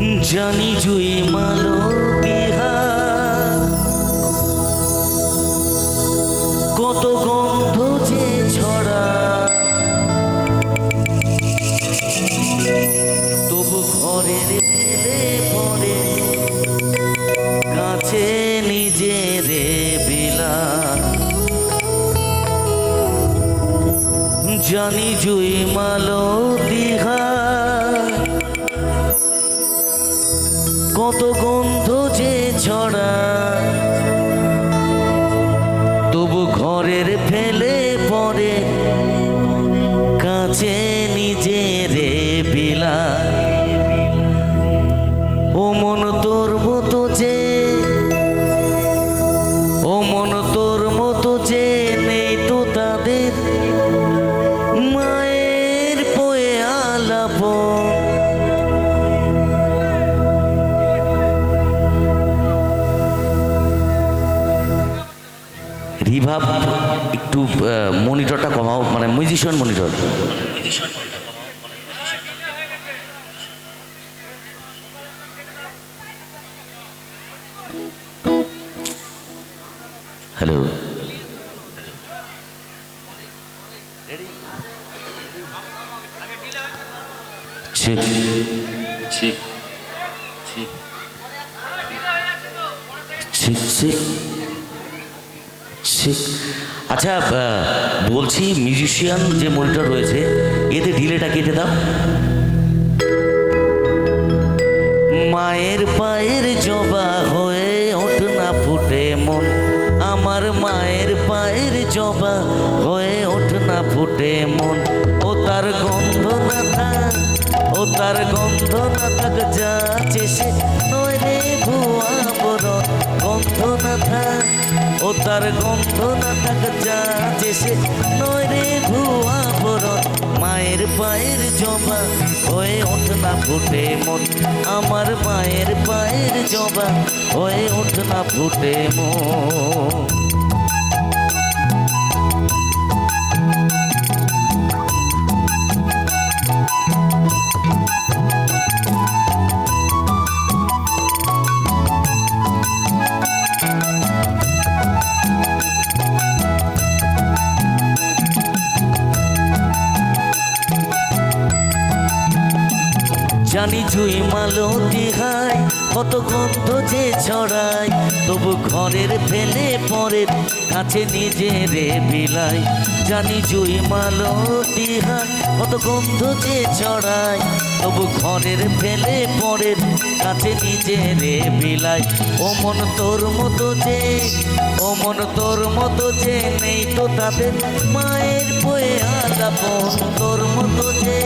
জানি জুই মালো বিহার কত গন্ধ যে ছড়া। তবু ঘরের এলে পরে কাছে নিজের বিলা। জানি জুই মালো দিঘা কত গন্ধ যে ছড়া। তবু ঘরের ফেলে পরে কাছে রিভাব একটু মনিটরটা কমাও মানে মিউজিশিয়ান মনিটর হ্যালো ঠিক ঠিক ঠিক ঠিক আচ্ছা বলছি মিউজিশিয়ান যে মনিটর রয়েছে, এতে ঢিলেটা কেটে দাও। মায়ের পায়ের জবা হয়ে ওঠ না ফুটে মন। আমার মায়ের পায়ের জবা হয়ে ওঠ না ফুটে মন। ও তার গন্ধ না থাক ও তার গন্ধ না থাক যা সে। নয় রে ভুয়া না থাক ও তার গন্ধ না থাক যা যেসে নয় রে ভুয়া বরণ। মায়ের পায়ের জবা হয়ে ওঠ না ফুটে মন। আমার মায়ের পায়ের জবা হয়ে ওঠ না ফুটে মন। জানি জুই মালো দিহাই, কত গন্ধ যে ছড়ায় তবু ঘরের ফেলে পরের কাছে নিজেরে বিলাই। জানি জুই মালো দিহাই, কত গন্ধ যে ছড়ায় তবু ঘরের ফেলে পরের কাছে নিজেরে বিলাই। ও মন তোর মতো যে, ও মন তোর মতো যে নেই তো তাদের মায়ের বয়ে আলাপন তোর মতো যে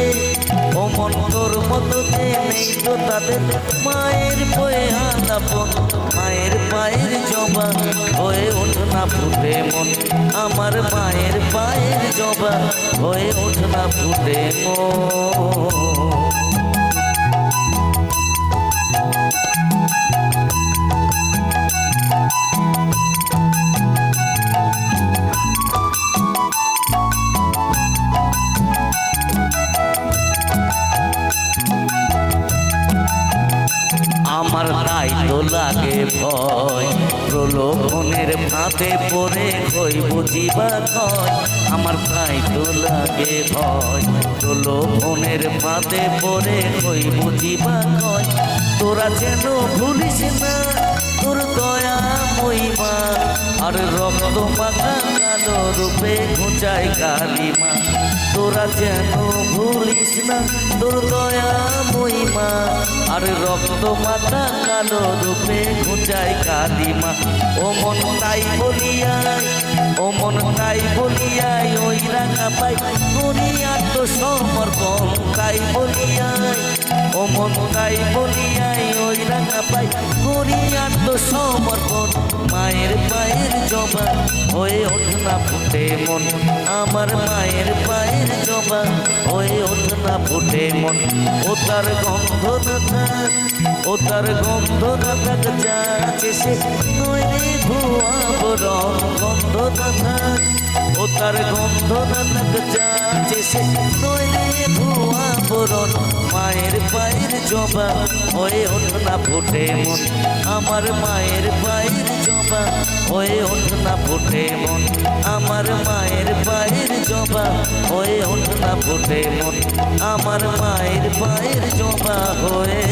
ও মন তোর মতো যে নেই তো তাদের মায়ের বয়ে আলাপন মায়ের পায়ের জবা হয়ে ওঠ না ফুটে মন। আমার মায়ের পায়ের জবা হয়ে ওঠ না ফুটে মন। তাই তো লাগে ভয়। প্রলোভনের ফাঁদে পড়ে কই বুঝিবা কয় আমার তাই তো লাগে ভয়। প্রলোভনের ফাঁদে পড়ে কই বুঝিবা কয় তোরা যেন ভুলিস না তোর দয়া মহিমা আর রক্ত মাখা কালো রূপে ঘুচাই কালিমা তোরা যেন ভুলিস না তোর দয়া মহিমা আর রক্ত মাথা কালো রূপে ঘুচাই কালিমা ও মন তাই বলিয়াই, ও মন তাই বলিয়াই, ওই রাঙা পাই করি আত্মসমর্পণ তাই বলিয়াই। ও মন তাই বলিয়াই হৃদয় রাঙা পাই, করি আত্মসমর্পণ। মায়ের পায়ের জবা হয়ে ওঠ না ফুটে মন। আমার মায়ের পায়ের জবা হয়ে ওঠ না ফুটে মন। ও তার গন্ধ না থাক ও তার গন্ধ না থাক যা আছে সে নয় রে। ভুয়া গন্ধ না থাক ও তার গন্ধ না থাক যা আছে সে জবা হয়ে ওঠ ফুটে মন। আমার মায়ের পায়ের জবা হয়ে ওঠ ফুটে মন। আমার মায়ের পায়ের জবা হয়ে ওঠ ফুটে মন। আমার মায়ের পায়ের জবা হয়ে